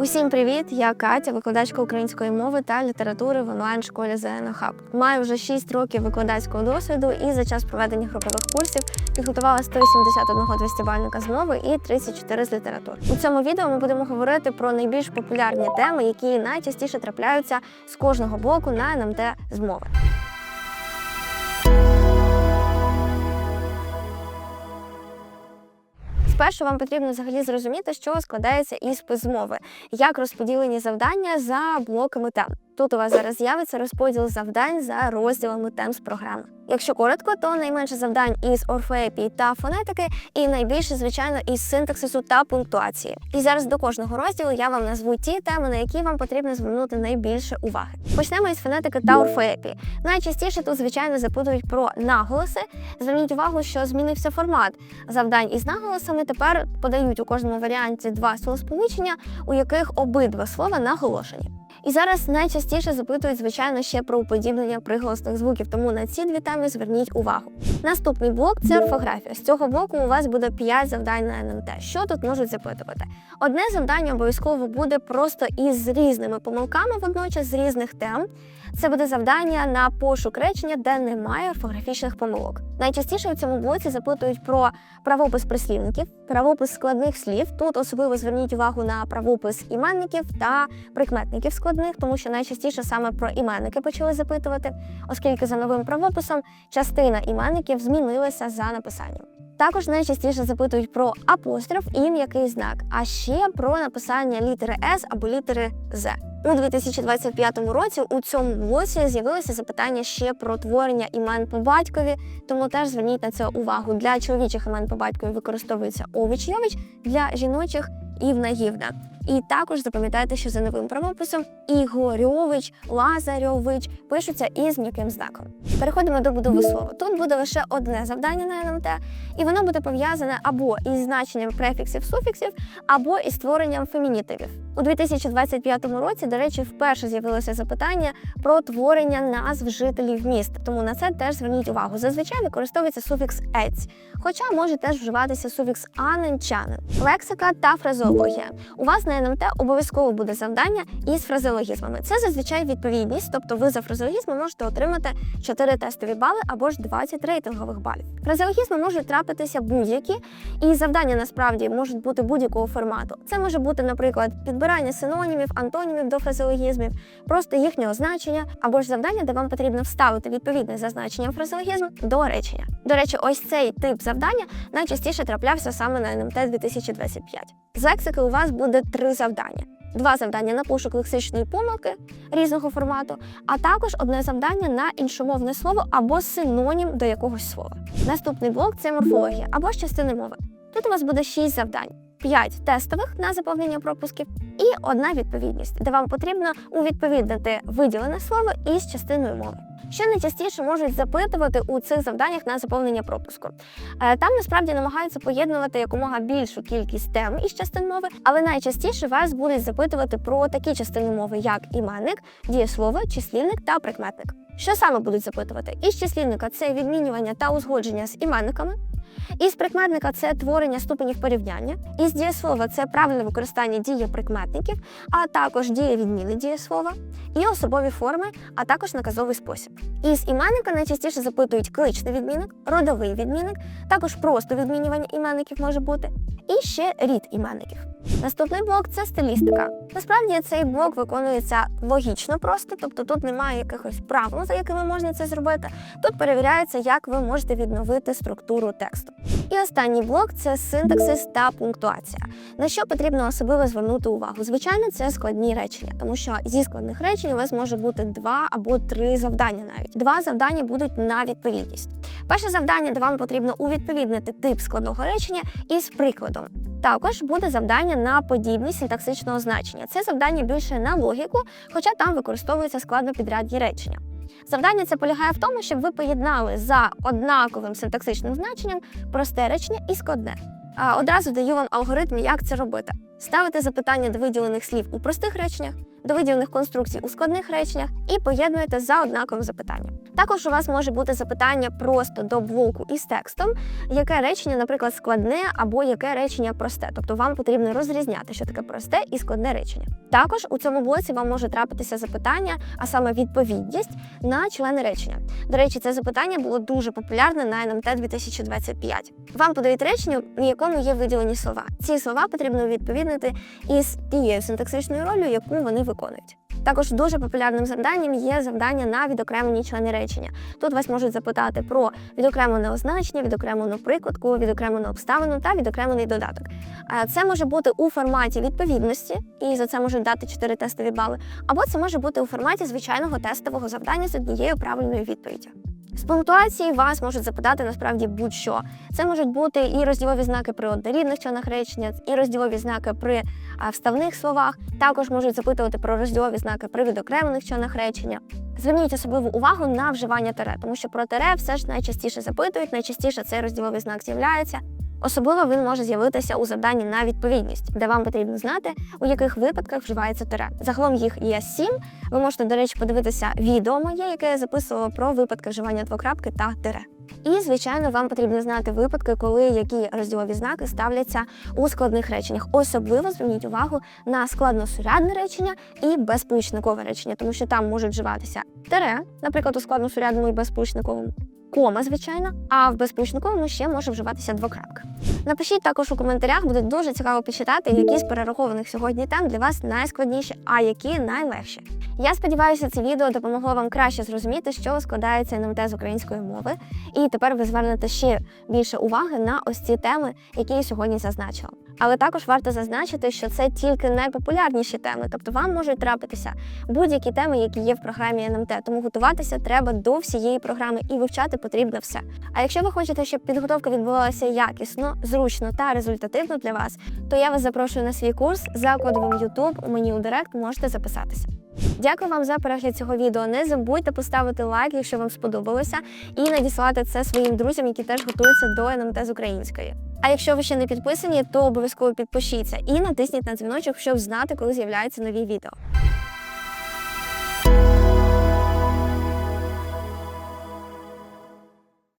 Усім привіт! Я Катя, викладачка української мови та літератури в онлайн-школі ЗНО Хаб. Маю вже 6 років викладацького досвіду і за час проведення групових курсів підготувала 181 двістібальника з мови і 34 з літератури. У цьому відео ми будемо говорити про найбільш популярні теми, які найчастіше трапляються з кожного блоку на НМТ з мови. Спершу вам потрібно взагалі зрозуміти, що складається іспит з як розподілені завдання за блоками тем. Тут у вас зараз з'явиться розподіл завдань за розділами тем з програми. Якщо коротко, то найменше завдань із орфоепії та фонетики, і найбільше, звичайно, із синтаксису та пунктуації. І зараз до кожного розділу я вам назву ті теми, на які вам потрібно звернути найбільше уваги. Почнемо із фонетики та орфоепії. Найчастіше тут, звичайно, запитують про наголоси. Зверніть увагу, що змінився формат завдань із наголосами. Тепер подають у кожному варіанті два словосполучення, у яких обидва слова наголошені. І зараз найчастіше запитують, звичайно, ще про уподібнення приголосних звуків, тому на ці дві теми зверніть увагу. Наступний блок це орфографія. З цього блоку у вас буде 5 завдань на НМТ. Що тут можуть запитувати? Одне завдання обов'язково буде просто із різними помилками, водночас з різних тем. Це буде завдання на пошук речення, де немає орфографічних помилок. Найчастіше у цьому блоці запитують про правопис прислівників, правопис складних слів. Тут особливо зверніть увагу на правопис іменників та прикметників складних, тому що найчастіше саме про іменники почали запитувати, оскільки за новим правописом частина іменників змінилася за написанням. Також найчастіше запитують про апостроф і м'який знак, а ще про написання літери С або літери З. У 2025 році у цьому блоці з'явилося запитання ще про творення імен по батькові, тому теж зверніть на це увагу. Для чоловічих імен по батькові використовується овіч йович для жіночих Івна Гівна. І також запам'ятайте, що за новим правописом Ігорьович, Лазарьович пишуться із м'яким знаком. Переходимо до будови слова. Тут буде лише одне завдання на НМТ, і воно буде пов'язане або із значенням префіксів, суфіксів, або із створенням фемінітивів. У 2025 році, до речі, вперше з'явилося запитання про творення назв жителів міст. Тому на це теж зверніть увагу. Зазвичай використовується суфікс ець, хоча може теж вживатися суфікс анен чанен. Лексика та фразеологія. У вас на НМТ обов'язково буде завдання із фразеологізмами. Це зазвичай відповідність, тобто ви за фразеологізми можете отримати 4 тестові бали або ж 20 рейтингових балів. Фразеологізми можуть трапитися будь-які, і завдання насправді можуть бути будь-якого формату. Це може бути, наприклад, підбирання синонімів, антонімів до фразеологізмів, просто їхнього значення, або ж завдання, де вам потрібно вставити відповідне за значенням фразеологізму до речення. До речі, ось цей тип завдання найчастіше траплявся саме на НМТ 2025. З лексики у вас буде три завдання. Два завдання на пошук лексичної помилки різного формату, а також одне завдання на іншомовне слово або синонім до якогось слова. Наступний блок це морфологія або ж частини мови. Тут у вас буде шість завдань. 5 тестових на заповнення пропусків і одна відповідність, де вам потрібно увідповіднити виділене слово із частиною мови. Що найчастіше можуть запитувати у цих завданнях на заповнення пропуску. Е, Там насправді намагаються поєднувати якомога більшу кількість тем із частин мови, але найчастіше вас будуть запитувати про такі частини мови, як іменник, дієслово, числівник та прикметник. Що саме будуть запитувати? Із числівника це відмінювання та узгодження з іменниками. Із прикметника це творення ступенів порівняння. Із дієслова це правильне використання дієприкметників, а також дієвідміни дієслова, і особові форми, а також наказовий спосіб. Із іменника найчастіше запитують кличний відмінок, родовий відмінок, також просто відмінювання іменників може бути, і ще рід іменників. Наступний блок це стилістика. Насправді цей блок виконується логічно просто, тобто тут немає якихось правил, за якими можна це зробити. Тут перевіряється, як ви можете відновити структуру тексту. І останній блок це синтаксис та пунктуація. На що потрібно особливо звернути увагу? Звичайно, це складні речення, тому що зі складних речень у вас може бути два або три завдання навіть. Два завдання будуть на відповідність. Перше завдання, де вам потрібно увідповіднити тип складного речення із прикладом. Також буде завдання на подібність синтаксичного значення. Це завдання більше на логіку, хоча там використовуються складнопідрядні речення. Завдання це полягає в тому, щоб ви поєднали за однаковим синтаксичним значенням просте речення і складне. А одразу даю вам алгоритм, як це робити. Ставите запитання до виділених слів у простих реченнях, до виділених конструкцій у складних реченнях і поєднуєте за однаковим запитанням. Також у вас може бути запитання просто до блоку із текстом, яке речення, наприклад, складне або яке речення просте. Тобто вам потрібно розрізняти, що таке просте і складне речення. Також у цьому блоці вам може трапитися запитання, а саме відповідність на члени речення. До речі, це запитання було дуже популярне на НМТ 2025. Вам подають речення, в якому є виділені слова. Ці слова потрібно відповіднити із тією синтаксичною ролью, яку вони виконують. Також дуже популярним завданням є завдання на відокремлені члени речення. Тут вас можуть запитати про відокремлене означення, відокремлену прикладку, відокремлену обставину та відокремлений додаток. Це може бути у форматі відповідності, і за це можуть дати 4 тестові бали, або це може бути у форматі звичайного тестового завдання з однією правильною відповіддю. З пунктуації вас можуть запитати насправді будь-що. Це можуть бути і розділові знаки при однорідних членах речення, і розділові знаки при а, вставних словах. Також можуть запитувати про розділові знаки при відокремлених членах речення. Зверніть особливу увагу на вживання тере, тому що про тере все ж найчастіше запитують, найчастіше цей розділовий знак з'являється. Особливо він може з'явитися у завданні на відповідність, де вам потрібно знати, у яких випадках вживається тере. Загалом їх є сім. Ви можете, до речі, подивитися відео моє, яке я записувала про випадки вживання двокрапки та тире. І, звичайно, вам потрібно знати випадки, коли які розділові знаки ставляться у складних реченнях. Особливо зверніть увагу на складносурядне речення і безполучникове речення, тому що там можуть вживатися тире, наприклад, у складносурядному і безполучниковому. Кома, звичайно, а в безполучниковому ще може вживатися двокрапка. Напишіть також у коментарях, буде дуже цікаво почитати, які з перерахованих сьогодні тем для вас найскладніші, а які найлегші. Я сподіваюся, це відео допомогло вам краще зрозуміти, що складається НМТ з української мови, і тепер ви звернете ще більше уваги на ось ці теми, які я сьогодні зазначила. Але також варто зазначити, що це тільки найпопулярніші теми, тобто вам можуть трапитися будь-які теми, які є в програмі НМТ. Тому готуватися треба до всієї програми і вивчати потрібно все. А якщо ви хочете, щоб підготовка відбувалася якісно, зручно та результативно для вас, то я вас запрошую на свій курс за кодовим YouTube у меню Директ можете записатися. Дякую вам за перегляд цього відео. Не забудьте поставити лайк, якщо вам сподобалося, і надіслати це своїм друзям, які теж готуються до НМТ з української. А якщо ви ще не підписані, то обов'язково підпишіться і натисніть на дзвіночок, щоб знати, коли з'являються нові відео.